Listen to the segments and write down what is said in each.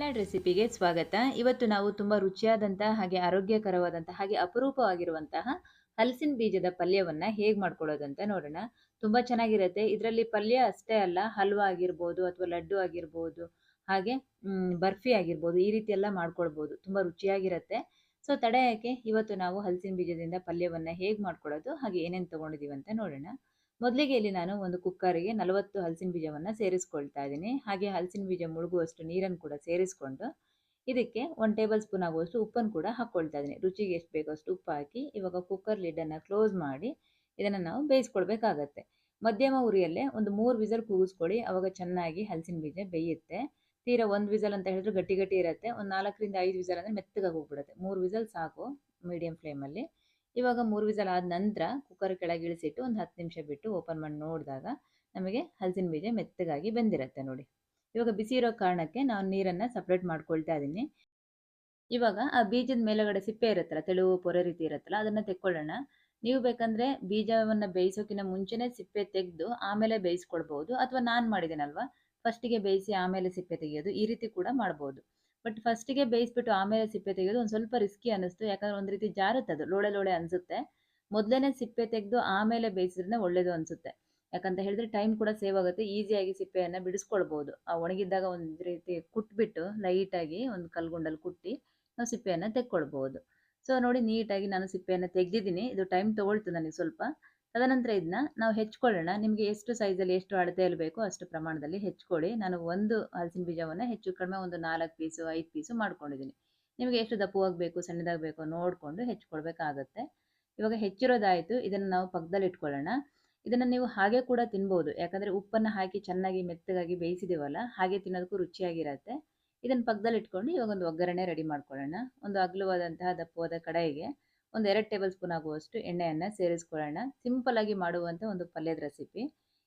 Land ರೆಸಿಪಿಗೆ ಸ್ವಾಗತ. ಇವತ್ತು ನಾವು ತುಂಬ ರುಚಿಯಾದಂತಹ ಹಾಗೆ ಆರೋಗ್ಯಕರವಾದಂತಹ ಹಾಗೆ ಅಪರೂಪವಾಗಿರುವಂತಹ ಹಲಸಿನ ಬೀಜದ ಪಲ್ಯವನ್ನು ಹೇಗೆ ಮಾಡ್ಕೊಳ್ಳೋದು ಅಂತ ನೋಡೋಣ. ತುಂಬಾ ಚೆನ್ನಾಗಿರುತ್ತೆ. ಇದರಲ್ಲಿ ಪಲ್ಯ ಅಷ್ಟೇ ಅಲ್ಲ, ಹಲ್ವಾ ಆಗಿರ್ಬೋದು ಅಥವಾ ಲಡ್ಡು ಆಗಿರ್ಬೋದು, ಹಾಗೆ ಬರ್ಫಿ ಆಗಿರ್ಬೋದು, ಈ ರೀತಿ ಎಲ್ಲ ಮಾಡ್ಕೊಳ್ಬೋದು. ತುಂಬಾ ರುಚಿಯಾಗಿರುತ್ತೆ. ಸೊ ತಡೆ ಯಾಕೆ ಇವತ್ತು ನಾವು ಹಲಸಿನ ಬೀಜದಿಂದ ಪಲ್ಯವನ್ನು ಹೇಗೆ ಮಾಡ್ಕೊಳ್ಳೋದು, ಹಾಗೆ ಏನೇನು ತಗೊಂಡಿದೀವಿ ಅಂತ ನೋಡೋಣ. ಮೊದಲಿಗೆ ಇಲ್ಲಿ ನಾನು ಒಂದು ಕುಕ್ಕರಿಗೆ ನಲವತ್ತು ಹಲಸಿನ ಬೀಜವನ್ನು ಸೇರಿಸ್ಕೊಳ್ತಾ ಇದ್ದೀನಿ. ಹಾಗೆ ಹಲಸಿನ ಬೀಜ ಮುಳುಗುವಷ್ಟು ನೀರನ್ನು ಕೂಡ ಸೇರಿಸ್ಕೊಂಡು ಇದಕ್ಕೆ ಒಂದು ಟೇಬಲ್ ಸ್ಪೂನ್ ಆಗುವಷ್ಟು ಉಪ್ಪನ್ನು ಕೂಡ ಹಾಕ್ಕೊಳ್ತಾ ಇದ್ದೀನಿ. ರುಚಿಗೆ ಎಷ್ಟು ಬೇಕೋ ಅಷ್ಟು ಉಪ್ಪು ಹಾಕಿ ಇವಾಗ ಕುಕ್ಕರ್ ಲಿಡ್ಡನ್ನು ಕ್ಲೋಸ್ ಮಾಡಿ ಇದನ್ನು ನಾವು ಬೇಯಿಸ್ಕೊಳ್ಬೇಕಾಗತ್ತೆ. ಮಧ್ಯಮ ಉರಿಯಲ್ಲೇ ಒಂದು ಮೂರು ವಿಸಲ್ ಕೂಗಿಸ್ಕೊಳ್ಳಿ. ಅವಾಗ ಚೆನ್ನಾಗಿ ಹಲಸಿನ ಬೀಜ ಬೇಯುತ್ತೆ. ತೀರಾ ಒಂದು ವಿಸಲ್ ಅಂತ ಹೇಳಿದ್ರೆ ಗಟ್ಟಿ ಗಟ್ಟಿ ಇರುತ್ತೆ. ಒಂದು ನಾಲ್ಕರಿಂದ ಐದು ವಿಸಲ್ ಅಂದರೆ ಮೆತ್ತಗಾಗಿ ಹೋಗ್ಬಿಡುತ್ತೆ. ಮೂರು ವಿಸಲ್ ಸಾಕು ಮೀಡಿಯಂ ಫ್ಲೇಮಲ್ಲಿ. ಇವಾಗ ಮೂರು ವಿಸಲ್ ಆದ ನಂತರ ಕುಕ್ಕರ್ ಕೆಳಗೆ ಇಳಿಸಿಟ್ಟು ಒಂದು ಹತ್ತು ನಿಮಿಷ ಬಿಟ್ಟು ಓಪನ್ ಮಾಡಿ ನೋಡಿದಾಗ ನಮಗೆ ಹಲಸಿನ ಬೀಜ ಮೆತ್ತಗಾಗಿ ಬೆಂದಿರುತ್ತೆ ನೋಡಿ. ಇವಾಗ ಬಿಸಿ ಇರೋ ಕಾರಣಕ್ಕೆ ನಾವು ನೀರನ್ನು ಸಪ್ರೇಟ್ ಮಾಡ್ಕೊಳ್ತಾ ಇದ್ದೀನಿ ಇವಾಗ ಆ ಬೀಜದ ಮೇಲುಗಡೆ ಸಿಪ್ಪೆ ಇರುತ್ತಲ್ಲ, ತೆಳುವು ಪೊರೆ ರೀತಿ ಇರುತ್ತಲ್ಲ, ಅದನ್ನು ತೆಕ್ಕೊಳ್ಳೋಣ. ನೀವು ಬೇಕಂದ್ರೆ ಬೀಜವನ್ನು ಬೇಯಿಸೋಕಿನ ಮುಂಚೆನೇ ಸಿಪ್ಪೆ ತೆಗೆದು ಆಮೇಲೆ ಬೇಯಿಸ್ಕೊಳ್ಬಹುದು ಅಥವಾ ನಾನು ಮಾಡಿದ್ದೀನಲ್ವಾ ಫಸ್ಟಿಗೆ ಬೇಯಿಸಿ ಆಮೇಲೆ ಸಿಪ್ಪೆ ತೆಗೆಯೋದು, ಈ ರೀತಿ ಕೂಡ ಮಾಡ್ಬೋದು. ಬಟ್ ಫಸ್ಟಿಗೆ ಬೇಯಿಸ್ಬಿಟ್ಟು ಆಮೇಲೆ ಸಿಪ್ಪೆ ತೆಗೆಯೋದು ಒಂದು ಸ್ವಲ್ಪ ರಿಸ್ಕಿ ಅನ್ನಿಸ್ತು. ಯಾಕಂದ್ರೆ ಒಂದು ರೀತಿ ಜಾರುತ್ತೆ ಅದು, ಲೋಳೆ ಲೋಳೆ ಅನಿಸುತ್ತೆ. ಮೊದಲನೇ ಸಿಪ್ಪೆ ತೆಗೆದು ಆಮೇಲೆ ಬೇಯಿಸಿದ್ರೆ ಒಳ್ಳೇದು ಅನಿಸುತ್ತೆ. ಯಾಕಂತ ಹೇಳಿದ್ರೆ ಟೈಮ್ ಕೂಡ ಸೇವ್ ಆಗುತ್ತೆ. ಈಸಿಯಾಗಿ ಸಿಪ್ಪೆಯನ್ನು ಬಿಡಿಸ್ಕೊಳ್ಬೋದು. ಆ ಒಣಗಿದ್ದಾಗ ಒಂದು ರೀತಿ ಕುಟ್ಬಿಟ್ಟು ಲೈಟಾಗಿ ಒಂದು ಕಲ್ಗುಂಡಲ್ಲಿ ಕುಟ್ಟಿ ನಾವು ಸಿಪ್ಪೆಯನ್ನು ತೆಕ್ಕೊಳ್ಬೋದು. ಸೊ ನೋಡಿ ನೀಟಾಗಿ ನಾನು ಸಿಪ್ಪೆಯನ್ನು ತೆಗೆದಿದ್ದೀನಿ. ಇದು ಟೈಮ್ ತೊಗೊಳ್ತು ನನಗೆ ಸ್ವಲ್ಪ. ತದನಂತರ ಇದನ್ನ ನಾವು ಹೆಚ್ಕೊಳ್ಳೋಣ. ನಿಮಗೆ ಎಷ್ಟು ಸೈಜಲ್ಲಿ ಎಷ್ಟು ಅಳತೆಯಲ್ಲಿ ಬೇಕೋ ಅಷ್ಟು ಪ್ರಮಾಣದಲ್ಲಿ ಹೆಚ್ಕೊಳ್ಳಿ. ನಾನು ಒಂದು ಹಲಸಿನ ಬೀಜವನ್ನು ಹೆಚ್ಚು ಕಡಿಮೆ ಒಂದು ನಾಲ್ಕು ಪೀಸು ಐದು ಪೀಸು ಮಾಡ್ಕೊಂಡಿದ್ದೀನಿ. ನಿಮಗೆ ಎಷ್ಟು ದಪ್ಪವಾಗಿ ಬೇಕು ಸಣ್ಣದಾಗಿ ಬೇಕೋ ನೋಡಿಕೊಂಡು ಹೆಚ್ಕೊಳ್ಬೇಕಾಗತ್ತೆ. ಇವಾಗ ಹೆಚ್ಚಿರೋದಾಯಿತು. ಇದನ್ನು ನಾವು ಪಕ್ಕದಲ್ಲಿ ಇಟ್ಕೊಳ್ಳೋಣ. ಇದನ್ನು ನೀವು ಹಾಗೆ ಕೂಡ ತಿನ್ಬೋದು. ಯಾಕಂದರೆ ಉಪ್ಪನ್ನು ಹಾಕಿ ಚೆನ್ನಾಗಿ ಮೆತ್ತಗಾಗಿ ಬೇಯಿಸಿದ್ದೀವಲ್ಲ ಹಾಗೆ ತಿನ್ನೋದಕ್ಕೂ ರುಚಿಯಾಗಿರತ್ತೆ. ಇದನ್ನು ಪಕ್ಕದಲ್ಲಿ ಇಟ್ಕೊಂಡು ಇವಾಗ ಒಂದು ಒಗ್ಗರಣೆ ರೆಡಿ ಮಾಡ್ಕೊಳ್ಳೋಣ. ಒಂದು ಅಗಲವಾದಂತಹ ದಪ್ಪವಾದ ಕಡಾಯಿಗೆ ಒಂದು ಎರಡು ಟೇಬಲ್ ಸ್ಪೂನ್ ಆಗುವಷ್ಟು ಎಣ್ಣೆಯನ್ನು ಸೇರಿಸ್ಕೊಳ್ಳೋಣ. ಸಿಂಪಲ್ ಆಗಿ ಮಾಡುವಂಥ ಒಂದು ಪಲ್ಯದ ರೆಸಿಪಿ.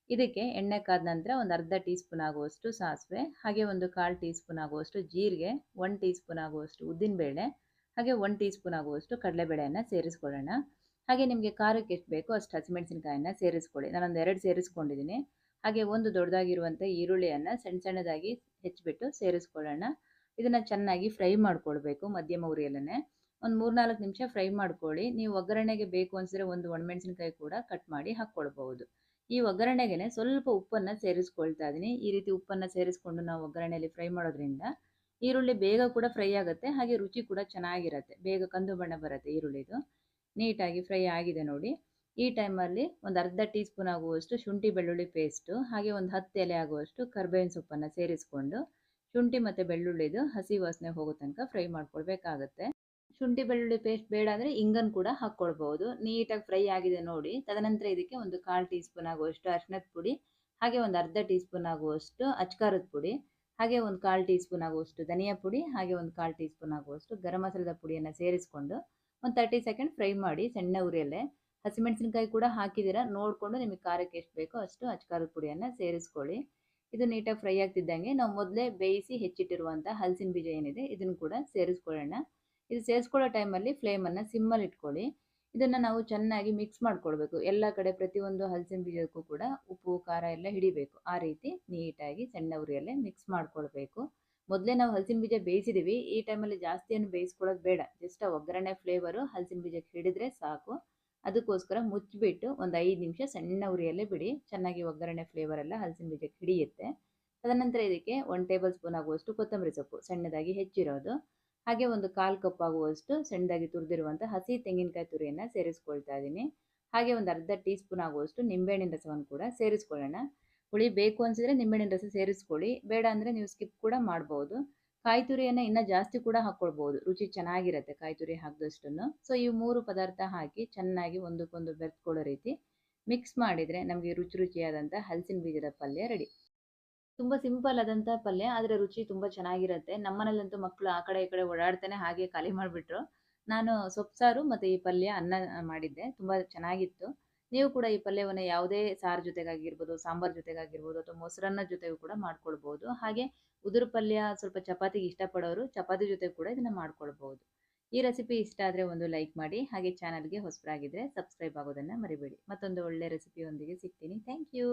ಇದಕ್ಕೆ ಎಣ್ಣೆ ಕಾದ ನಂತರ ಒಂದು ಅರ್ಧ ಟೀ ಸ್ಪೂನ್ ಆಗುವಷ್ಟು ಸಾಸಿವೆ, ಹಾಗೆ ಒಂದು ಕಾಲು ಟೀ ಸ್ಪೂನ್ ಆಗುವಷ್ಟು ಜೀರಿಗೆ, ಒನ್ ಟೀ ಸ್ಪೂನ್ ಆಗುವಷ್ಟು ಉದ್ದಿನಬೇಳೆ, ಹಾಗೆ ಒನ್ ಟೀ ಸ್ಪೂನ್ ಆಗುವಷ್ಟು ಕಡಲೆಬೇಳೆಯನ್ನು ಸೇರಿಸ್ಕೊಳ್ಳೋಣ. ಹಾಗೆ ನಿಮಗೆ ಖಾರಕ್ಕೆ ಎಷ್ಟು ಬೇಕೋ ಅಷ್ಟು ಹಸಿಮೆಣಸಿನಕಾಯನ್ನು ಸೇರಿಸ್ಕೊಳ್ಳಿ. ನಾನೊಂದು ಎರಡು ಸೇರಿಸ್ಕೊಂಡಿದ್ದೀನಿ. ಹಾಗೆ ಒಂದು ದೊಡ್ಡದಾಗಿರುವಂಥ ಈರುಳ್ಳಿಯನ್ನು ಸಣ್ಣ ಸಣ್ಣದಾಗಿ ಹೆಚ್ಚಿಬಿಟ್ಟು ಸೇರಿಸ್ಕೊಳ್ಳೋಣ. ಇದನ್ನು ಚೆನ್ನಾಗಿ ಫ್ರೈ ಮಾಡ್ಕೊಳ್ಬೇಕು ಮಧ್ಯಮ ಉರಿಯಲ್ಲೇ ಒಂದು ಮೂರ್ನಾಲ್ಕು ನಿಮಿಷ ಫ್ರೈ ಮಾಡ್ಕೊಳ್ಳಿ. ನೀವು ಒಗ್ಗರಣೆಗೆ ಬೇಕು ಅನಿಸಿದ್ರೆ ಒಂದು ಒಣಮೆಣಸಿನಕಾಯಿ ಕೂಡ ಕಟ್ ಮಾಡಿ ಹಾಕ್ಕೊಳ್ಬಹುದು. ಈ ಒಗ್ಗರಣೆಗೆ ಸ್ವಲ್ಪ ಉಪ್ಪನ್ನು ಸೇರಿಸ್ಕೊಳ್ತಾ ಇದ್ದೀನಿ ಈ ರೀತಿ ಉಪ್ಪನ್ನು ಸೇರಿಸ್ಕೊಂಡು ನಾವು ಒಗ್ಗರಣೆಯಲ್ಲಿ ಫ್ರೈ ಮಾಡೋದ್ರಿಂದ ಈರುಳ್ಳಿ ಬೇಗ ಕೂಡ ಫ್ರೈ ಆಗುತ್ತೆ. ಹಾಗೆ ರುಚಿ ಕೂಡ ಚೆನ್ನಾಗಿರುತ್ತೆ. ಬೇಗ ಕಂದು ಬಣ್ಣ ಬರುತ್ತೆ ಈರುಳ್ಳಿದು. ನೀಟಾಗಿ ಫ್ರೈ ಆಗಿದೆ ನೋಡಿ. ಈ ಟೈಮಲ್ಲಿ ಒಂದು ಅರ್ಧ ಟೀ ಸ್ಪೂನ್ ಆಗುವಷ್ಟು ಶುಂಠಿ ಬೆಳ್ಳುಳ್ಳಿ ಪೇಸ್ಟು, ಹಾಗೆ ಒಂದು ಹತ್ತು ಎಲೆ ಆಗುವಷ್ಟು ಕರ್ಬೇವಿನ ಸೊಪ್ಪನ್ನು ಸೇರಿಸ್ಕೊಂಡು ಶುಂಠಿ ಮತ್ತು ಬೆಳ್ಳುಳ್ಳಿದು ಹಸಿ ವಾಸನೆ ಹೋಗೋ ತನಕ ಫ್ರೈ ಮಾಡ್ಕೊಳ್ಬೇಕಾಗತ್ತೆ. ಶುಂಠಿ ಬೆಳ್ಳುಳ್ಳಿ ಪೇಸ್ಟ್ ಬೇಡ ಅಂದರೆ ಇಂಗನ್ ಕೂಡ ಹಾಕ್ಕೊಳ್ಬೋದು ನೀಟಾಗಿ ಫ್ರೈ ಆಗಿದೆ ನೋಡಿ. ತದನಂತರ ಇದಕ್ಕೆ ಒಂದು ಕಾಲು ಟೀ ಸ್ಪೂನ್ ಆಗುವಷ್ಟು ಅರ್ಶಿನದ ಪುಡಿ, ಹಾಗೆ ಒಂದು ಅರ್ಧ ಟೀ ಸ್ಪೂನ್ ಆಗುವಷ್ಟು ಅಚ್ಕಾರದ ಪುಡಿ, ಹಾಗೆ ಒಂದು ಕಾಲು ಟೀ ಸ್ಪೂನ್ ಆಗುವಷ್ಟು ಧನಿಯಾ ಪುಡಿ, ಹಾಗೆ ಒಂದು ಕಾಲು ಟೀ ಸ್ಪೂನ್ ಆಗುವಷ್ಟು ಗರಂ ಮಸಾಲದ ಪುಡಿಯನ್ನು ಸೇರಿಸ್ಕೊಂಡು ಒಂದು ತರ್ಟಿ ಸೆಕೆಂಡ್ ಫ್ರೈ ಮಾಡಿ ಸಣ್ಣ ಉರಿಯಲ್ಲೇ ಹಸಿಮೆಣಸಿನಕಾಯಿ ಕೂಡ ಹಾಕಿದ್ದೀರಾ ನೋಡಿಕೊಂಡು ನಿಮಗೆ ಖಾರಕ್ಕೆ ಎಷ್ಟು ಬೇಕೋ ಅಷ್ಟು ಅಚ್ಕಾರದ ಪುಡಿಯನ್ನು ಸೇರಿಸ್ಕೊಳ್ಳಿ. ಇದು ನೀಟಾಗಿ ಫ್ರೈ ಆಗ್ತಿದ್ದಂಗೆ ನಾವು ಮೊದಲೇ ಬೇಯಿಸಿ ಹೆಚ್ಚಿಟ್ಟಿರುವಂಥ ಹಲಸಿನ ಬೀಜ ಏನಿದೆ ಇದನ್ನು ಕೂಡ ಸೇರಿಸ್ಕೊಳ್ಳೋಣ. ಇದು ಸೇರಿಸ್ಕೊಳ್ಳೋ ಟೈಮಲ್ಲಿ ಫ್ಲೇಮನ್ನು ಸಿಮ್ಮಲ್ಲಿ ಇಟ್ಕೊಳ್ಳಿ. ಇದನ್ನು ನಾವು ಚೆನ್ನಾಗಿ ಮಿಕ್ಸ್ ಮಾಡ್ಕೊಳ್ಬೇಕು. ಎಲ್ಲ ಕಡೆ ಪ್ರತಿಯೊಂದು ಹಲಸಿನ ಬೀಜಕ್ಕೂ ಕೂಡ ಉಪ್ಪು, ಖಾರ ಎಲ್ಲ ಹಿಡಿಬೇಕು. ಆ ರೀತಿ ನೀಟಾಗಿ ಸಣ್ಣ ಉರಿಯಲ್ಲೇ ಮಿಕ್ಸ್ ಮಾಡ್ಕೊಳ್ಬೇಕು. ಮೊದಲೇ ನಾವು ಹಲಸಿನ ಬೀಜ ಬೇಯಿಸಿದ್ದೀವಿ. ಈ ಟೈಮಲ್ಲಿ ಜಾಸ್ತಿಯನ್ನು ಬೇಯಿಸ್ಕೊಳ್ಳೋದು ಬೇಡ. ಜಸ್ಟ್ ಒಗ್ಗರಣೆ ಫ್ಲೇವರು ಹಲಸಿನ ಬೀಜಕ್ಕೆ ಹಿಡಿದ್ರೆ ಸಾಕು. ಅದಕ್ಕೋಸ್ಕರ ಮುಚ್ಚಿಬಿಟ್ಟು ಒಂದು ಐದು ನಿಮಿಷ ಸಣ್ಣ ಉರಿಯಲ್ಲೇ ಬಿಡಿ. ಚೆನ್ನಾಗಿ ಒಗ್ಗರಣೆ ಫ್ಲೇವರ್ ಎಲ್ಲ ಹಲಸಿನ ಬೀಜಕ್ಕೆ ಹಿಡಿಯುತ್ತೆ. ತದನಂತರ ಇದಕ್ಕೆ ಒನ್ ಟೇಬಲ್ ಸ್ಪೂನ್ ಆಗುವಷ್ಟು ಕೊತ್ತಂಬರಿ ಸೊಪ್ಪು. ಸಣ್ಣದಾಗಿ ಹೆಚ್ಚಿರೋದು. ಹಾಗೆ ಒಂದು ಕಾಲು ಕಪ್ ಆಗುವಷ್ಟು ಸಣ್ಣದಾಗಿ ತುರಿದಿರುವಂಥ ಹಸಿ ತೆಂಗಿನಕಾಯಿ ತುರಿಯನ್ನು ಸೇರಿಸ್ಕೊಳ್ತಾ ಇದ್ದೀನಿ. ಹಾಗೆ ಒಂದು ಅರ್ಧ ಟೀ ಸ್ಪೂನ್ ಆಗುವಷ್ಟು ನಿಂಬೆಹಣ್ಣಿನ ರಸವನ್ನು ಕೂಡ ಸೇರಿಸ್ಕೊಳ್ಳೋಣ. ಹುಳಿ ಬೇಕು ಅನಿಸಿದ್ರೆ ನಿಂಬೆಹಣ್ಣಿನ ರಸ ಸೇರಿಸ್ಕೊಳ್ಳಿ. ಬೇಡ ಅಂದರೆ ನೀವು ಸ್ಕಿಪ್ ಕೂಡ ಮಾಡ್ಬೋದು. ಕಾಯಿ ತುರಿಯನ್ನು ಇನ್ನೂ ಜಾಸ್ತಿ ಕೂಡ ಹಾಕ್ಕೊಳ್ಬೋದು ರುಚಿ ಚೆನ್ನಾಗಿರುತ್ತೆ ಕಾಯಿ ತುರಿ ಹಾಕಿದಷ್ಟನ್ನು. ಸೊ ಈ ಮೂರು ಪದಾರ್ಥ ಹಾಕಿ ಚೆನ್ನಾಗಿ ಒಂದಕ್ಕೊಂದು ಬೆರೆತ್ಕೊಳ್ಳೋ ರೀತಿ ಮಿಕ್ಸ್ ಮಾಡಿದರೆ ನಮಗೆ ರುಚಿ ರುಚಿಯಾದಂಥ ಹಲಸಿನ ಬೀಜದ ಪಲ್ಯ ರೆಡಿ ತುಂಬ ಸಿಂಪಲ್ ಆದಂತ ಪಲ್ಯ, ಆದರೆ ರುಚಿ ತುಂಬಾ ಚೆನ್ನಾಗಿರುತ್ತೆ. ನಮ್ಮನೇಲಂತೂ ಮಕ್ಕಳು ಆ ಕಡೆ ಈ ಕಡೆ ಓಡಾಡ್ತಾನೆ, ಹಾಗೆ ಖಾಲಿ ಮಾಡಿಬಿಟ್ರು. ನಾನು ಸೊಪ್ಪು ಮತ್ತು ಈ ಪಲ್ಯ ಅನ್ನ ಮಾಡಿದ್ದೆ, ತುಂಬಾ ಚೆನ್ನಾಗಿತ್ತು. ನೀವು ಕೂಡ ಈ ಪಲ್ಯವನ್ನು ಯಾವುದೇ ಸಾರು ಜೊತೆಗಾಗಿರ್ಬೋದು, ಸಾಂಬಾರ್ ಜೊತೆಗಾಗಿರ್ಬೋದು ಅಥವಾ ಮೊಸರನ್ನ ಜೊತೆಗೂ ಕೂಡ ಮಾಡ್ಕೊಳ್ಬಹುದು ಹಾಗೆ ಉದುರು ಪಲ್ಯ ಸ್ವಲ್ಪ ಚಪಾತಿಗೆ ಇಷ್ಟಪಡೋರು ಚಪಾತಿ ಜೊತೆ ಕೂಡ ಇದನ್ನ ಮಾಡ್ಕೊಳ್ಬಹುದು ಈ ರೆಸಿಪಿ ಇಷ್ಟ ಆದರೆ ಒಂದು ಲೈಕ್ ಮಾಡಿ, ಹಾಗೆ ಚಾನಲ್ಗೆ ಹೊಸಬರಾಗಿದ್ದರೆ ಸಬ್ಸ್ಕ್ರೈಬ್ ಆಗೋದನ್ನು ಮರಿಬೇಡಿ. ಮತ್ತೊಂದು ಒಳ್ಳೆ ರೆಸಿಪಿಯೊಂದಿಗೆ ಸಿಗ್ತೀನಿ. Thank you.